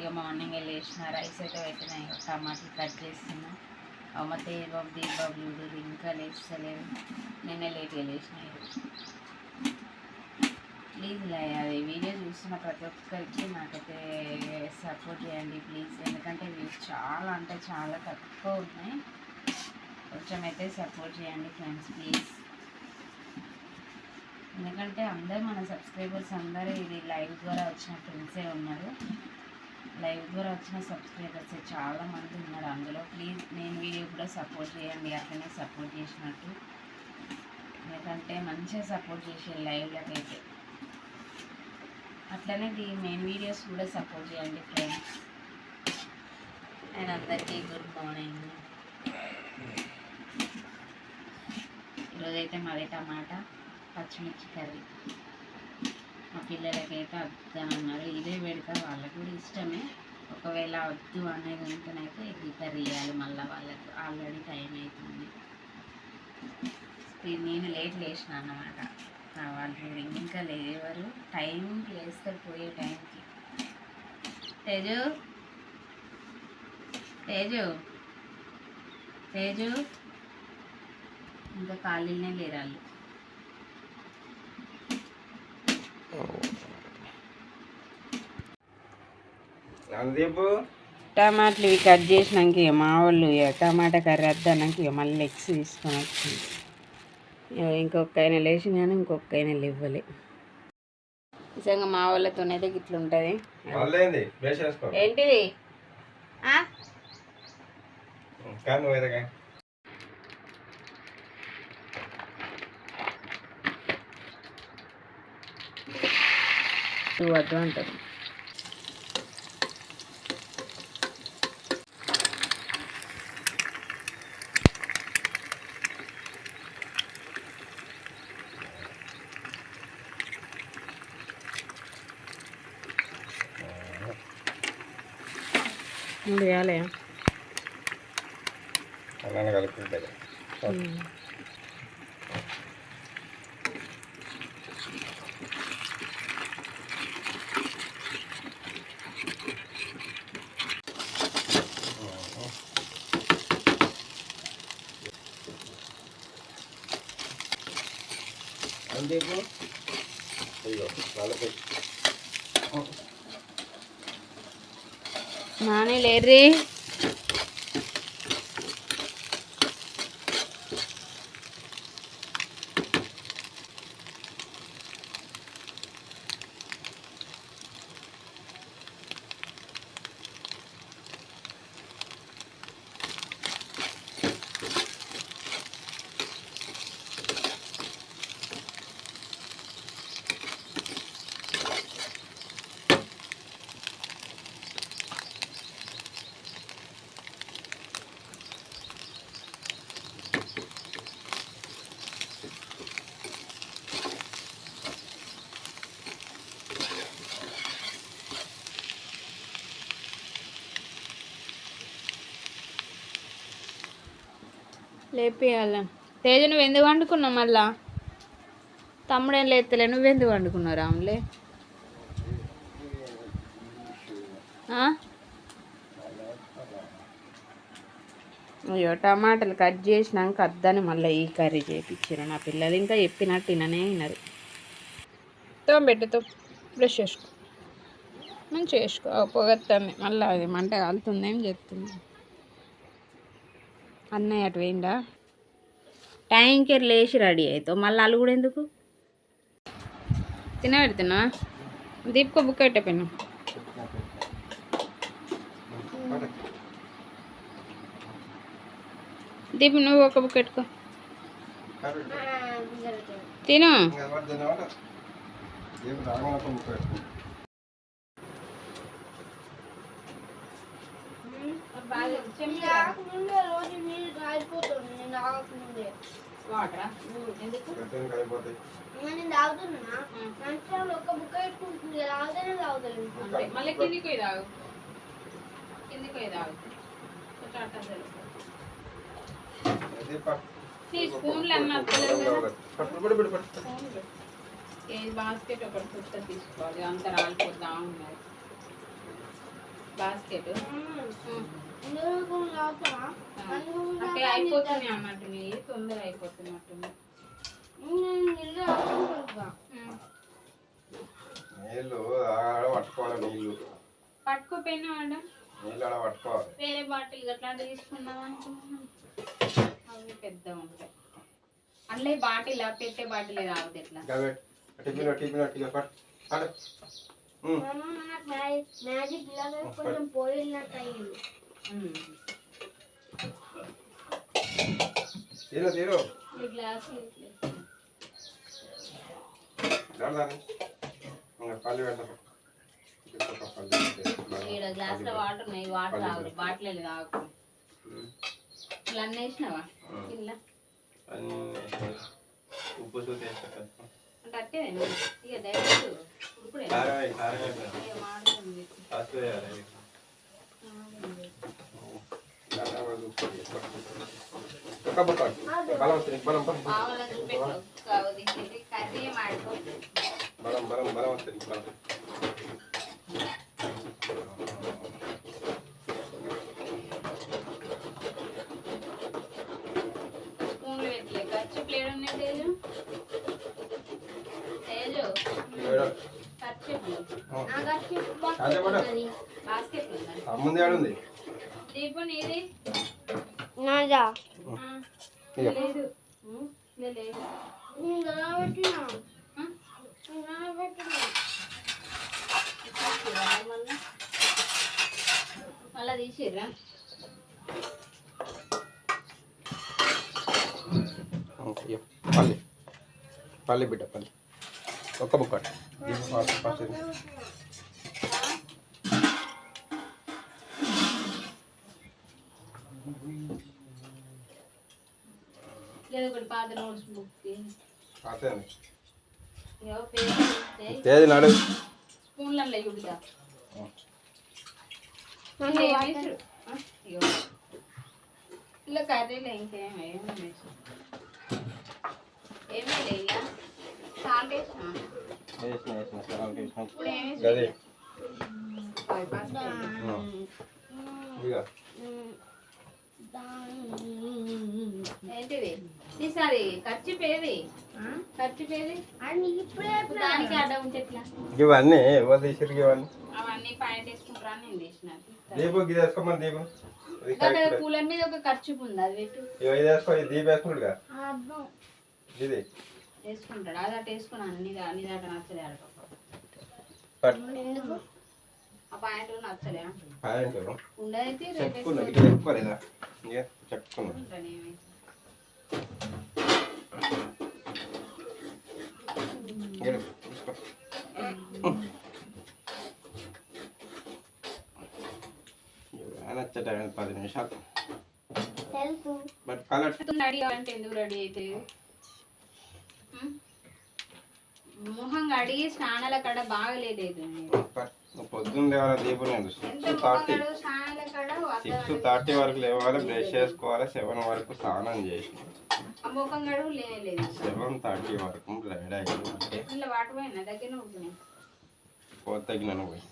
ఇక morning వెళ్ళేసిన rice అయితే పెట్టిన ఇక టమాటాలు కట్ చేస్తున్నా. అమ్మ తేబాబు దీబాబు చూడు ఇంకా లేస్తలేరు. నిన్న లేట్గా లేచిన ప్లీజ్ అది వీడియో చూస్తున్న ప్రతి ఒక్కరికి నాకైతే సపోర్ట్ చేయండి ప్లీజ్. ఎందుకంటే వ్యూస్ చాలా అంటే చాలా తక్కువ ఉన్నాయి. కొంచెం అయితే సపోర్ట్ చేయండి ఫ్రెండ్స్ ప్లీజ్. ఎందుకంటే అందరు మన సబ్స్క్రైబర్స్ అందరూ ఇది లైవ్ ద్వారా వచ్చిన ఫ్రెండ్సే ఉన్నారు. లైవ్ ద్వారా వచ్చిన సబ్స్క్రైబర్స్ చాలా మంది ఉన్నారు అందులో. ప్లీజ్ నేను వీడియో కూడా సపోర్ట్ చేయండి. అట్లనే సపోర్ట్ చేసినట్టు. ఎందుకంటే మంచిగా సపోర్ట్ చేసే లైవ్లకు అయితే. అట్లనే దీ మెయిన్ వీడియోస్ కూడా సపోర్ట్ చేయండి ఫ్రెండ్స్ అండ్ అందరికీ గుడ్ మార్నింగ్ ఈరోజైతే మాది టమాటా పచ్చిమిర్చి కర్రీ. మా పిల్లలకైతే వద్దామన్నారు ఇదే పెడతా వాళ్ళకి కూడా ఇష్టమే. ఒకవేళ వద్దు అనేది ఉంటేనైతే ఇది కర్రీ ఇవ్వాలి మళ్ళీ వాళ్ళకు. ఆల్రెడీ టైం అవుతుంది. నేను లేట్ లేచిన అన్నమాట. వాళ్ళు ఇంకా లేవరు టైం లేస్తారు పోయే టైంకి తేజు? తేజు? తేజు? ఇంకా ఖాళీనే లేరాళ్ళు వాళ్ళు అందుదేపు టమాటాలు ఇవి కట్ చేసినాక ఇక మా వాళ్ళు ఇక టమాటా కర్రీ వద్దన్నాక ఇక మళ్ళీ ఎగ్స్ తీసుకొని వచ్చింది. ఇక ఇంకొక ఆయన లేచి కానీ ఇంకొక ఆయన ఇవ్వలే నిజంగా మా వాళ్ళతోనైతే ఇట్లా ఉంటుంది. ఏంటిది? ఆ? కానీ నువ్వు అయితే నువ్వు వద్దు అంటారు వేయాలి అలానే కలుపుకుంటుంది అందుదేపు అయ్యో వాళ్ళకి. నానే లేర్రీ. లేపేయాల. తేజ నువ్వు ఎందుకు వండుకున్నావు మళ్ళా? తమ్ముడేం లేతలే నువ్వెందుకు వండుకున్నావు రాములే? అయ్యో టమాటాలు కట్ చేసినాక అద్దని మళ్ళీ ఈ కర్రీ చేయించారు నా పిల్లలు ఇంకా చెప్పినట్టు విననే వినరు తోంబెట్టుతో బ్రష్ చేసుకో. మంచిగా చేసుకో. పొగత్తాన్ని మళ్ళీ అది మంట కాలుతుందేం చెప్తుంది. అన్నయ్య అటు పోయిందా టైంకి లేచి రెడీ అవుతావు మళ్ళీ అల్లు కూడా ఎందుకు? తినబెడుతున్నా దీపుకో బుక్ పెట్టపోయినా దీపు నువ్వు ఒక బుక్ పెట్టుకో. తిను. ఏం రాగమతో ముక్క వాటరా? ఎందుకు? గడ్డలు కలిపోతాయి. అంటే మళ్ళీ కిందికి పోయి తాగు. కిందికి పోయి తాగు. నీ స్పూన్లు అన్న బాస్కెట్ ఒకటి పుట్ట తీసుకోవాలి. అంత రాలిపోతా ఉన్నది బాస్కెట్? అంటే అయిపోతుంది అన్నట్టు నీళ్ళు తొందర అయిపోతున్నట్టుంది నీళ్ళు ఆడుకుంటా నీళ్ళు ఆడ పట్టుకోవాలి నీళ్ళు. పట్టుకోపోయినా మేడం నీళ్ళు ఆడ పట్టుకోవాలి. వేరే బాటిల్ అట్లాంటి తీసుకుందాం అనుకుంటున్నాను అవి పెద్ద ఉంటాయి. అట్లే బాటిల్ పెట్టే బాటిల్ తాగుతుంది ఎట్లా. టిఫిన్ టిఫిన్ టిఫిన్ పట్టు. పట్టు. ఉమ్. మ్యాజిక్ లాగా కొంచెం పోయినట్టు అయ్యింది. తీరు తీరు. ఈ గ్లాస్ దాని ఇంకా పల్లి పెడతా ఇంకొక పల్లి పెడతా. ఈడ గ్లాస్లో వాటర్ ఉన్నాయి వాటర్ తాగు బాటిల్ తాగు. ఇట్లా అన్నీ వేసినావా? ఇలా ఉప్పు వేస్తా. అంటే అట్టే ఇక ఇప్పుడే కారం వేయి, కారం వేయి. ఇక ఆడుంది దీపం ఇది నాదా. లేదు. లేదు. నిలబెట్టినా తీసిర్రా. పల్లి. పల్లి బిడ్డ పల్లి. ఒక్క బుక్క ఫాస్ట్ లేదు ఒకటి పాత నోట్స్ బుక్ అదే ఏవో పేరు ఇస్తే తేదీ నాడు స్పూన్లలో ఇవిడుగా నన్ను ఏమేసారు ఇలా కర్రీలో ఇంకేం ఏం వేసు ఏమీ లేదా సాల్ట్ వేసినా ఏంటిది? ఈసారి ఖర్చు పేది? ఖర్చు పేది? అది ఇప్పుడే దానికి అడ్డ ఉంటే ఎట్లా ఇవన్నీ ఎవరు తీసిరు ఇవన్నీ? అవన్నీ పాయింట్ వేసుకుంటారా నేను తీసిన దీపు ఇది వేసుకోమని పూల మీద ఒక ఖర్చు ఉంది అది పెట్టు. ఇవి ఇది వేసుకో ఇది దీపు వేసుకుంటుగా ఇది. వేసుకుంటాడు అది అటు వేసుకుని అన్ని అన్ని దాకా నచ్చలే ఎందుకు? ఆ పాయింట్ నచ్చలే. రేపు చెప్పుకున్నా పది నిమిషాలు బట్ కలర్ రెడీ కావాలంటే ఎందుకు రెడీ అయితే? మొహం అడిగి స్నానాల కాడ బాగలేదు పొద్దున్న లేవాలి దీపు సిక్స్ థర్టీ వరకు లేవాలి బ్రష్ చేసుకోవాలి సెవెన్ వరకు స్నానం చేసి. సెవెన్ థర్టీ వరకు రెడీ ఉంటున్నాయి. పోతే తగినాను పోయి